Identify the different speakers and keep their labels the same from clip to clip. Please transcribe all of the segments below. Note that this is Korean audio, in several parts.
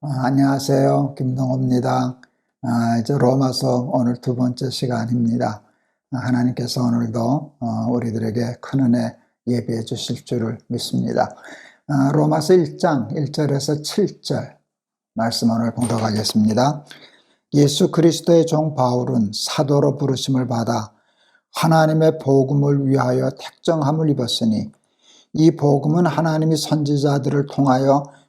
Speaker 1: 아, 안녕하세요. 김동호입니다. 아, 이제 로마서 오늘 두 번째 시간입니다. 아, 하나님께서 오늘도 어, 우리들에게 큰 은혜 예비해 주실 줄을 믿습니다. 아, 로마서 1장 1절에서 7절 말씀 오늘 봉독하겠습니다. 예수 그리스도의 종 바울은 사도로 부르심을 받아 하나님의 복음을 위하여 택정함을 입었으니 이 복음은 하나님이 선지자들을 통하여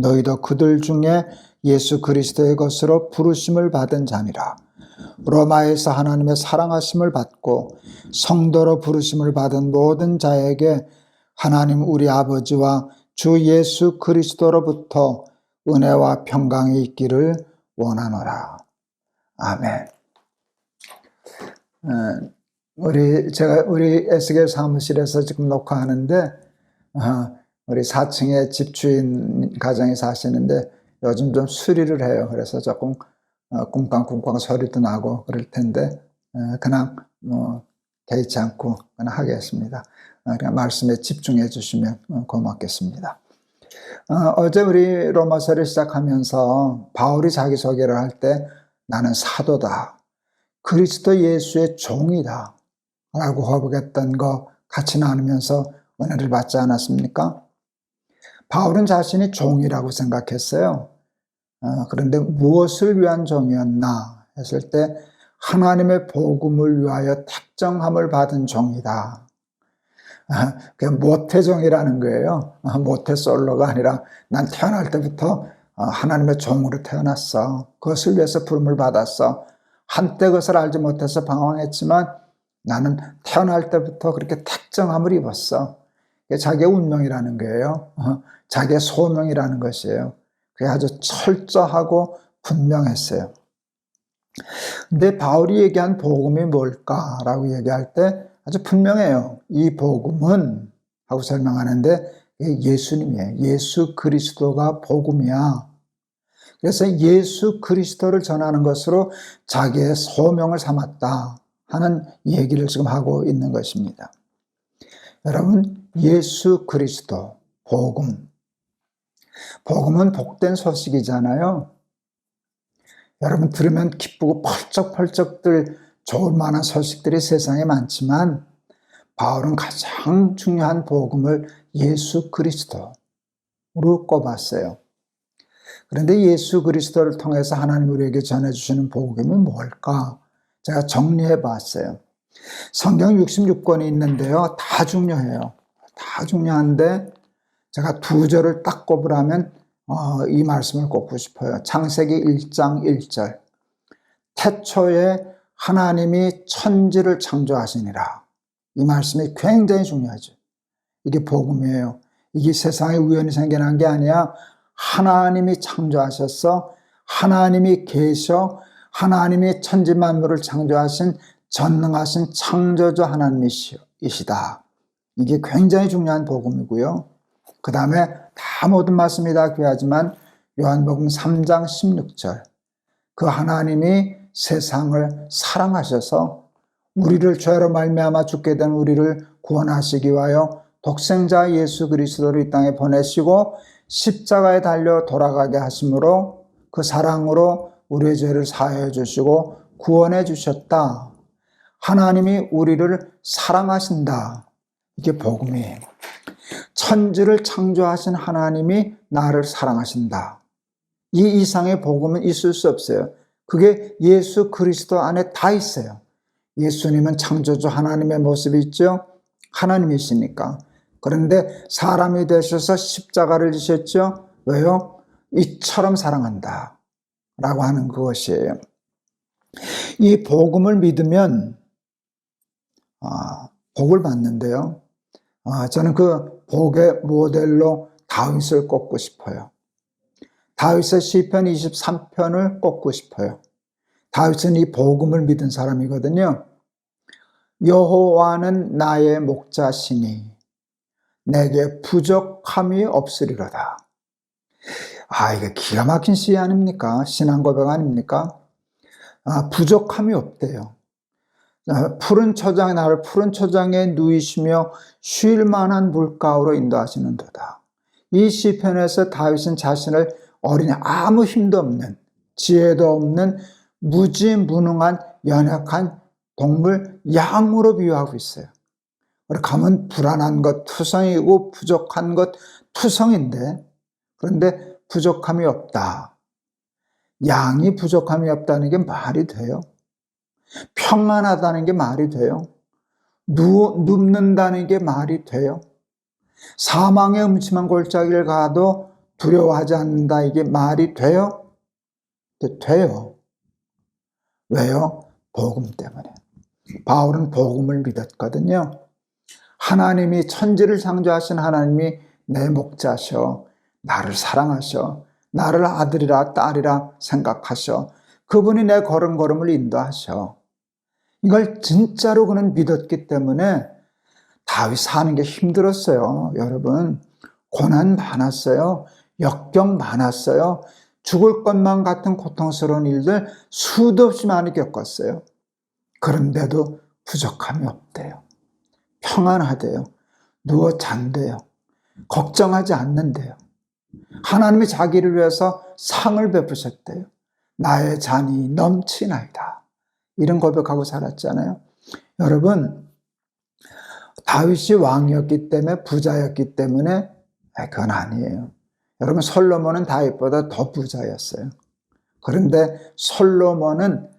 Speaker 1: 너희도 그들 중에 예수 그리스도의 것으로 부르심을 받은 자니라. 로마에서 하나님의 사랑하심을 받고 성도로 부르심을 받은 모든 자에게 하나님 우리 아버지와 주 예수 그리스도로부터 은혜와 평강이 있기를 원하노라. 아멘. 어, 우리 제가 우리 에스겔 사무실에서 지금 녹화하는데 어, 우리 4층에 집주인 가정이 사시는데 요즘 좀 수리를 해요. 그래서 조금 어, 쿵쾅쿵쾅 소리도 나고 그럴 텐데 어, 그냥 뭐 개의치 않고 그냥 하겠습니다. 어, 그냥 말씀에 집중해 주시면 어, 고맙겠습니다. 어, 어제 우리 로마서를 시작하면서 바울이 자기소개를 할 때 나는 사도다. 그리스도 예수의 종이다. 라고 허복했던 거 같이 나누면서 은혜를 받지 않았습니까? 바울은 자신이 종이라고 생각했어요. 어, 그런데 무엇을 위한 종이었나 했을 때 하나님의 복음을 위하여 택정함을 받은 종이다. 아, 그게 모태종이라는 거예요. 아, 모태 솔로가 아니라 난 태어날 때부터 어, 하나님의 종으로 태어났어. 그것을 위해서 부름을 받았어. 한때 그것을 알지 못해서 방황했지만 나는 태어날 때부터 그렇게 택정함을 입었어. 자기의 운명이라는 거예요. 어, 자기의 소명이라는 것이에요. 그게 아주 철저하고 분명했어요. 근데 바울이 얘기한 복음이 뭘까라고 얘기할 때 아주 분명해요. 이 복음은 하고 설명하는데 예수님이에요. 예수 그리스도가 복음이야. 그래서 예수 그리스도를 전하는 것으로 자기의 소명을 삼았다 하는 얘기를 지금 하고 있는 것입니다. 여러분, 예수 그리스도, 복음. 복음은 복된 소식이잖아요. 여러분 들으면 기쁘고 펄쩍펄쩍들 좋을 만한 소식들이 세상에 많지만 바울은 가장 중요한 복음을 예수 그리스도로 꼽았어요. 그런데 예수 그리스도를 통해서 하나님 우리에게 전해주시는 복음이 뭘까? 제가 정리해 봤어요. 성경 66권이 있는데요. 다 중요해요. 다 중요한데 제가 두 절을 딱 꼽으라면 어, 이 말씀을 꼽고 싶어요. 창세기 1장 1절. 태초에 하나님이 천지를 창조하시니라. 이 말씀이 굉장히 중요하죠. 이게 복음이에요. 이게 세상에 우연히 생겨난 게 아니야. 하나님이 창조하셨어. 하나님이 계셔. 하나님이 천지 만물을 창조하신 전능하신 창조주 하나님이시다. 이게 굉장히 중요한 복음이고요. 그 다음에 다 모든 말씀이 다 귀하지만 요한복음 3장 16절 그 하나님이 세상을 사랑하셔서 우리를 죄로 말미암아 죽게 된 우리를 구원하시기 위하여 독생자 예수 그리스도를 이 땅에 보내시고 십자가에 달려 돌아가게 하심으로 그 사랑으로 우리의 죄를 사하여 주시고 구원해 주셨다. 하나님이 우리를 사랑하신다. 이게 복음이에요. 천지를 창조하신 하나님이 나를 사랑하신다. 이 이상의 복음은 있을 수 없어요. 그게 예수 그리스도 안에 다 있어요. 예수님은 창조주 하나님의 모습이 있죠. 하나님이시니까. 그런데 사람이 되셔서 십자가를 지셨죠. 왜요? 이처럼 사랑한다. 라고 하는 그것이에요. 이 복음을 믿으면 아, 복을 받는데요. 아, 저는 그 복의 모델로 다윗을 꼽고 싶어요. 다윗의 시편 23편을 꼽고 싶어요. 다윗은 이 복음을 믿은 사람이거든요. 여호와는 나의 목자시니 내게 부족함이 없으리로다. 아, 이게 기가 막힌 시 아닙니까? 신앙 고백 아닙니까? 아, 부족함이 없대요. 아, 푸른 초장에 나를 푸른 초장에 누이시며 쉴 만한 물가로 인도하시는도다. 이 시편에서 다윗은 자신을 어린애 아무 힘도 없는 지혜도 없는 무지무능한 연약한 동물 양으로 비유하고 있어요. 우리 가면 불안한 것 투성이고 부족한 것 투성인데 그런데 부족함이 없다. 양이 부족함이 없다는 게 말이 돼요? 평안하다는 게 말이 돼요? 누, 눕는다는 게 말이 돼요? 사망의 음침한 골짜기를 가도 두려워하지 않는다. 이게 말이 돼요? 돼요. 왜요? 복음 때문에. 바울은 복음을 믿었거든요. 하나님이 천지를 창조하신 하나님이 내 목자셔. 나를 사랑하셔. 나를 아들이라 딸이라 생각하셔. 그분이 내 걸음걸음을 인도하셔. 이걸 진짜로 그는 믿었기 때문에 다윗 사는 게 힘들었어요. 여러분, 고난 많았어요. 역경 많았어요. 죽을 것만 같은 고통스러운 일들 수도 없이 많이 겪었어요. 그런데도 부족함이 없대요. 평안하대요. 누워 잔대요. 걱정하지 않는데요. 하나님이 자기를 위해서 상을 베푸셨대요. 나의 잔이 넘치나이다. 이런 고백하고 살았잖아요. 여러분, 다윗이 왕이었기 때문에 부자였기 때문에 그건 아니에요. 여러분 솔로몬은 다윗보다 더 부자였어요. 그런데 솔로몬은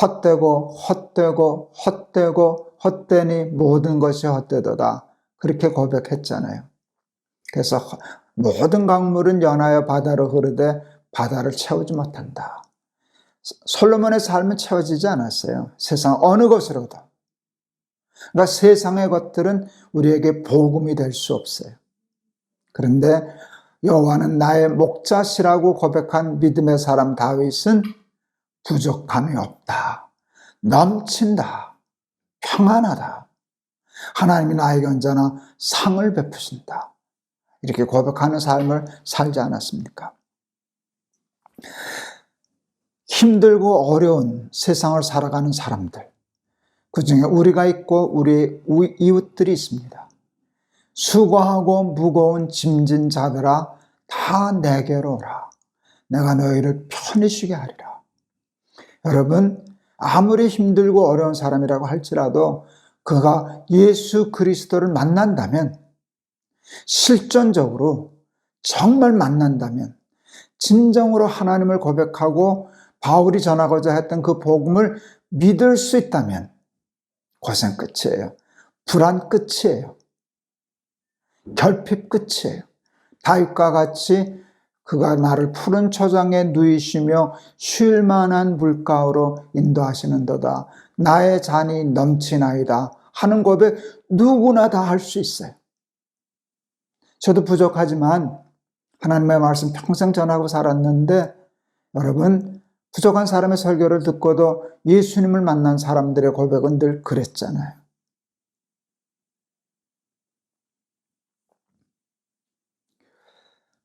Speaker 1: 헛되고 헛되고 헛되고 헛되니 모든 것이 헛되도다. 그렇게 고백했잖아요. 그래서 모든 강물은 연하여 바다로 흐르되 바다를 채우지 못한다. 솔로몬의 삶은 채워지지 않았어요. 세상 어느 것으로도. 그러니까 세상의 것들은 우리에게 복음이 될 수 없어요. 그런데 여호와는 나의 목자시라고 고백한 믿음의 사람 다윗은 부족함이 없다. 넘친다. 평안하다. 하나님이 나에게 언제나 상을 베푸신다. 이렇게 고백하는 삶을 살지 않았습니까? 힘들고 어려운 세상을 살아가는 사람들. 그 중에 우리가 있고 우리 이웃들이 있습니다. 수고하고 무거운 짐진 자들아 다 내게로 오라. 내가 너희를 편히 쉬게 하리라. 여러분, 아무리 힘들고 어려운 사람이라고 할지라도 그가 예수 그리스도를 만난다면 실전적으로 정말 만난다면 진정으로 하나님을 고백하고 바울이 전하고자 했던 그 복음을 믿을 수 있다면 고생 끝이에요. 불안 끝이에요. 결핍 끝이에요. 다윗과 같이 그가 나를 푸른 초장에 누이시며 쉴 만한 물가로 인도하시는도다. 나의 잔이 넘치나이다. 하는 고백 누구나 다 할 수 있어요. 저도 부족하지만 하나님의 말씀 평생 전하고 살았는데 여러분 부족한 사람의 설교를 듣고도 예수님을 만난 사람들의 고백은 늘 그랬잖아요.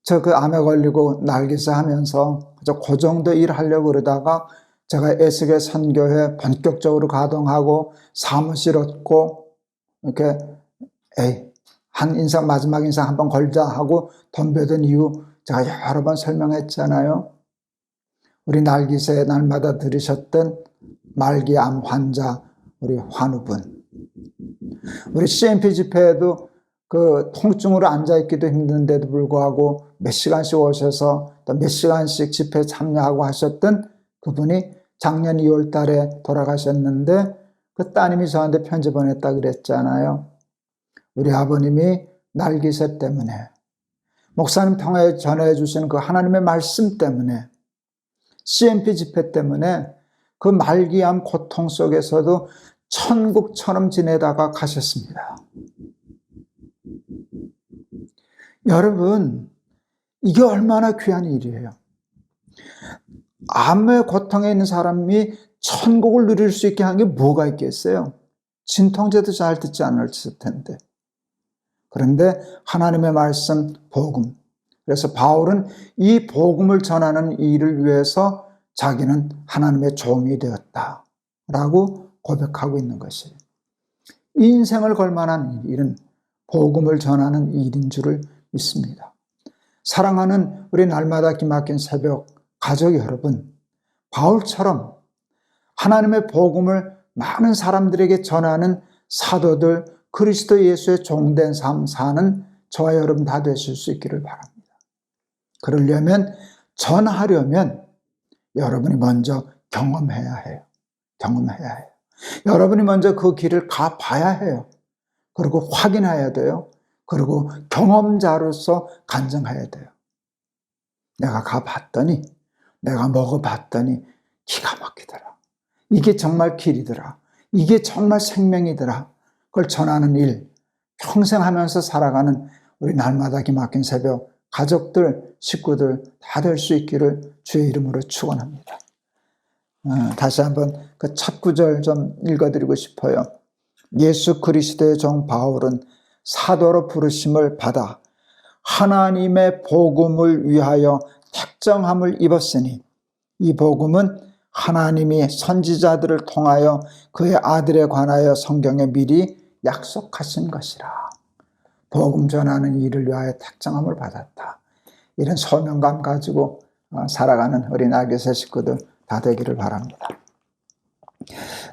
Speaker 1: 저 그 암에 걸리고 날개사 하면서 그 정도 일하려고 그러다가 제가 에스겔 선교회 본격적으로 가동하고 사무실 얻고 이렇게 에이 한 인상 마지막 인상 한번 걸자 하고 덤벼든 이유 제가 여러 번 설명했잖아요. 우리 날기새 날마다 들으셨던 말기암 환자 우리 환우분 우리 CMP 집회에도 그 통증으로 앉아있기도 힘든데도 불구하고 몇 시간씩 오셔서 또 몇 시간씩 집회 참여하고 하셨던 그분이 작년 2월 달에 돌아가셨는데 그 따님이 저한테 편지 보냈다 그랬잖아요. 우리 아버님이 날기새 때문에 목사님 통해 전해 주시는 그 하나님의 말씀 때문에 CMP 집회 때문에 그 말기암 고통 속에서도 천국처럼 지내다가 가셨습니다. 여러분, 이게 얼마나 귀한 일이에요. 암의 고통에 있는 사람이 천국을 누릴 수 있게 한 게 뭐가 있겠어요? 진통제도 잘 듣지 않았을 텐데. 그런데 하나님의 말씀, 복음. 그래서 바울은 이 복음을 전하는 일을 위해서 자기는 하나님의 종이 되었다. 라고 고백하고 있는 것이에요. 인생을 걸만한 일은 복음을 전하는 일인 줄을 믿습니다. 사랑하는 우리 날마다 기막힌 새벽 가족 여러분, 바울처럼 하나님의 복음을 많은 사람들에게 전하는 사도들, 그리스도 예수의 종된 삶 사는 저와 여러분 다 되실 수 있기를 바랍니다. 그러려면, 전하려면 여러분이 먼저 경험해야 해요. 경험해야 해요. 여러분이 먼저 그 길을 가봐야 해요. 그리고 확인해야 돼요. 그리고 경험자로서 간증해야 돼요. 내가 가봤더니, 내가 먹어봤더니 기가 막히더라. 이게 정말 길이더라. 이게 정말 생명이더라. 그걸 전하는 일, 평생 하면서 살아가는 우리 날마다 기막힌 새벽, 가족들, 식구들 다 될 수 있기를 주의 이름으로 축원합니다. 어, 다시 한번 그 첫 구절 좀 읽어드리고 싶어요. 예수 그리스도의 종 바울은 사도로 부르심을 받아 하나님의 복음을 위하여 택정함을 입었으니 이 복음은 하나님이 선지자들을 통하여 그의 아들에 관하여 성경에 미리 약속하신 것이라. 복음 전하는 일을 위하여 택정함을 받았다. 이런 소명감 가지고 어, 살아가는 우리 나교세 식구들 다 되기를 바랍니다.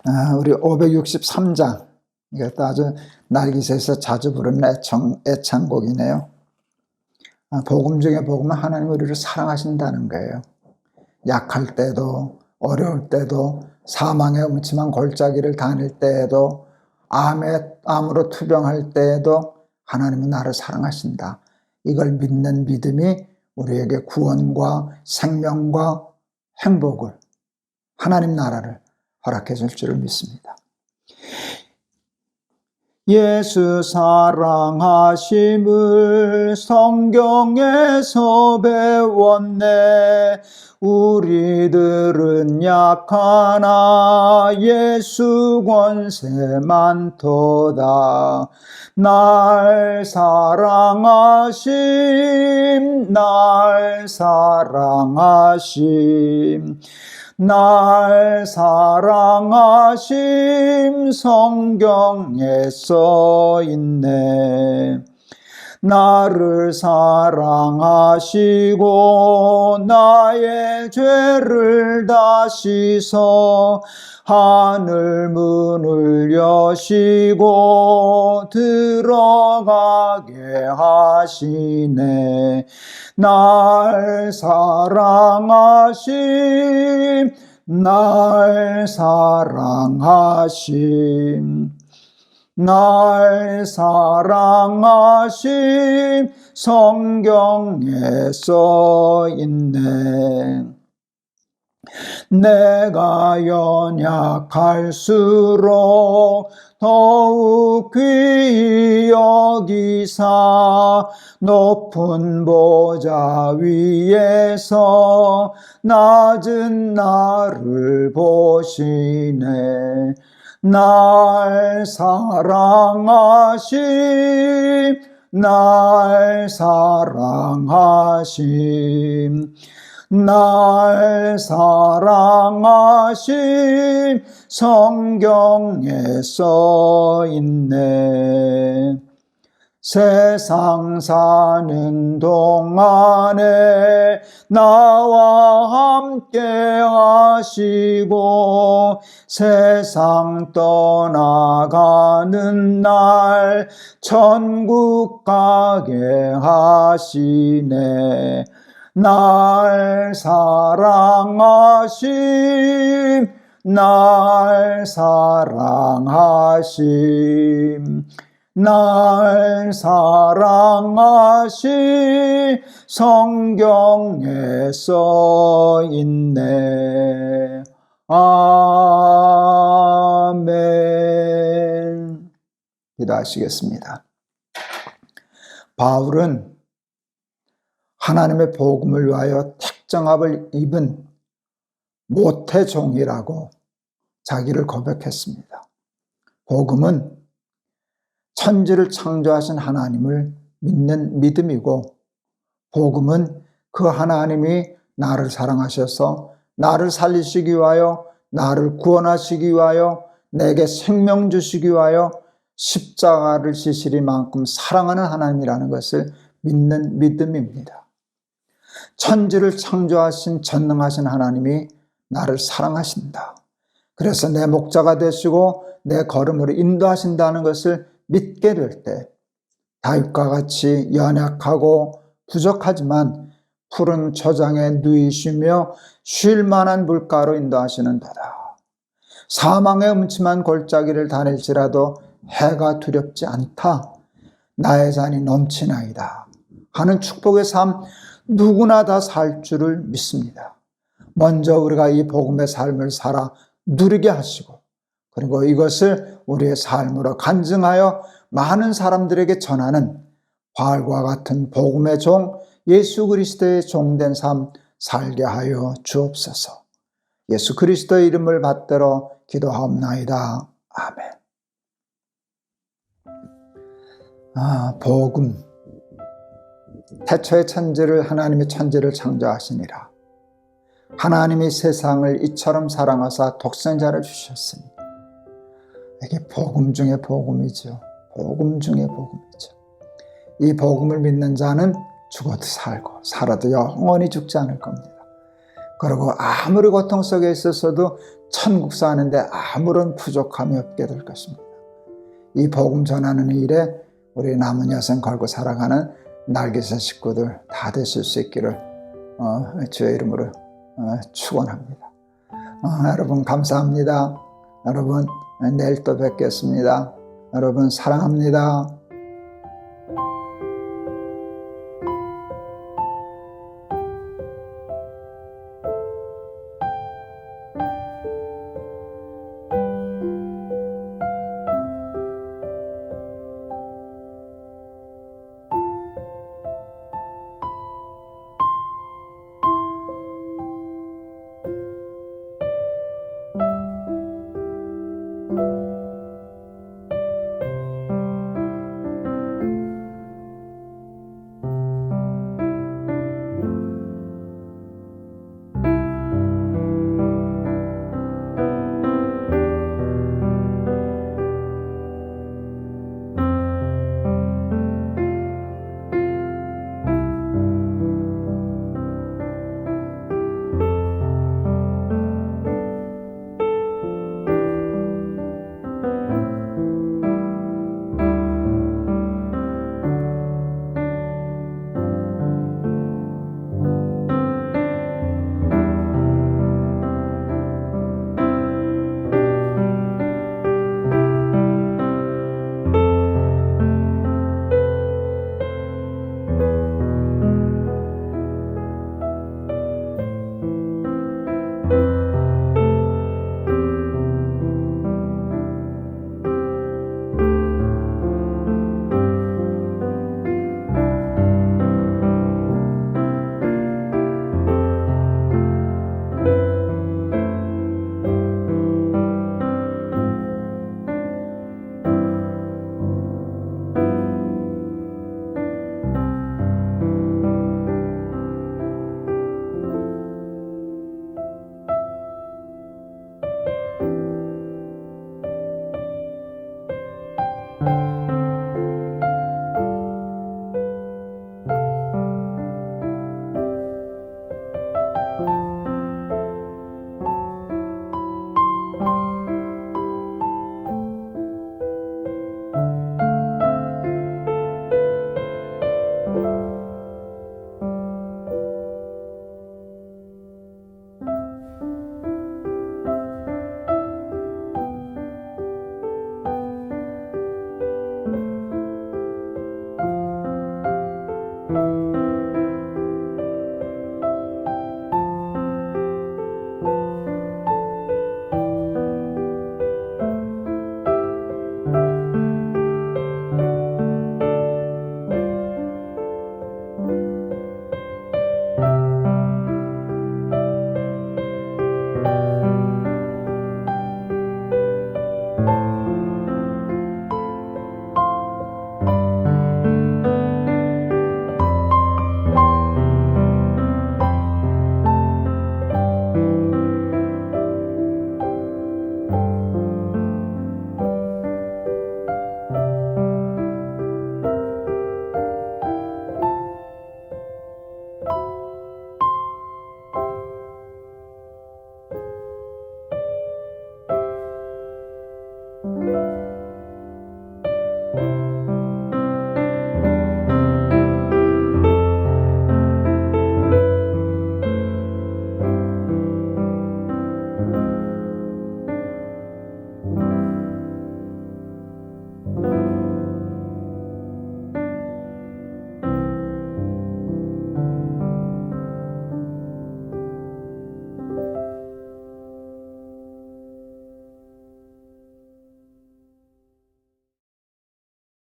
Speaker 1: 아, 우리 563장 이것도 아주 날기새에서 자주 부르는 애청, 애창곡이네요. 아, 복음 중에 복음은 하나님 우리를 사랑하신다는 거예요. 약할 때도 어려울 때도 사망의 음침한 골짜기를 다닐 때에도 암에 암으로 투병할 때에도 하나님은 나를 사랑하신다. 이걸 믿는 믿음이 우리에게 구원과 생명과 행복을 하나님 나라를 허락해 줄 줄을 믿습니다. 예수 사랑하심을 성경에서 배웠네. 우리들은 약하나 예수 권세 많도다. 날 사랑하심, 날 사랑하심. 날 사랑하심 성경에 써 있네. 나를 사랑하시고 나의 죄를 다 씻어 하늘 문을 여시고 들어가게 하시네. 날 사랑하심, 날 사랑하심. 날 사랑하심 성경에 써 있네. 내가 연약할수록 더욱 귀히 여기사 높은 보좌 위에서 낮은 나를 보시네. 날 사랑하심, 날 사랑하심, 날 사랑하심, 성경에 써 있네. 세상 사는 동안에 나와 함께 하시고 세상 떠나가는 날 천국 가게 하시네. 날 사랑하심 날 사랑하심 날 사랑하시 성경에 써 있네. 아멘. 기도하시겠습니다. 바울은 하나님의 복음을 위하여 택정합을 입은 모태 종이라고 자기를 고백했습니다. 복음은 천지를 창조하신 하나님을 믿는 믿음이고 복음은 그 하나님이 나를 사랑하셔서 나를 살리시기 위하여 나를 구원하시기 위하여 내게 생명 주시기 위하여 십자가를 지시리만큼 사랑하는 하나님이라는 것을 믿는 믿음입니다. 천지를 창조하신 전능하신 하나님이 나를 사랑하신다. 그래서 내 목자가 되시고 내 걸음으로 인도하신다는 것을 믿게 될 때 다윗과 같이 연약하고 부족하지만 푸른 초장에 누이시며 쉴 만한 물가로 인도하시는도다. 사망의 음침한 골짜기를 다닐지라도 해가 두렵지 않다. 나의 잔이 넘치나이다. 하는 축복의 삶 누구나 다 살 줄을 믿습니다. 먼저 우리가 이 복음의 삶을 살아 누리게 하시고 그리고 이것을 우리의 삶으로 간증하여 많은 사람들에게 전하는 바알과 같은 복음의 종 예수 그리스도의 종된 삶 살게 하여 주옵소서. 예수 그리스도의 이름을 받들어 기도하옵나이다. 아멘. 아, 복음. 태초의 천지를 하나님의 천지를 창조하시니라. 하나님이 세상을 이처럼 사랑하사 독생자를 주셨으니 이게 복음 중에 복음이죠. 복음 중에 복음이죠. 이 복음을 믿는 자는 죽어도 살고 살아도 영원히 죽지 않을 겁니다. 그리고 아무리 고통 속에 있었어도 천국 사는데 아무런 부족함이 없게 될 것입니다. 이 복음 전하는 일에 우리 남은 여생 걸고 살아가는 날개새 식구들 다 되실 수 있기를 어, 주의 이름으로 어, 축원합니다. 어, 여러분 감사합니다. 여러분 내일 또 뵙겠습니다. 여러분 사랑합니다.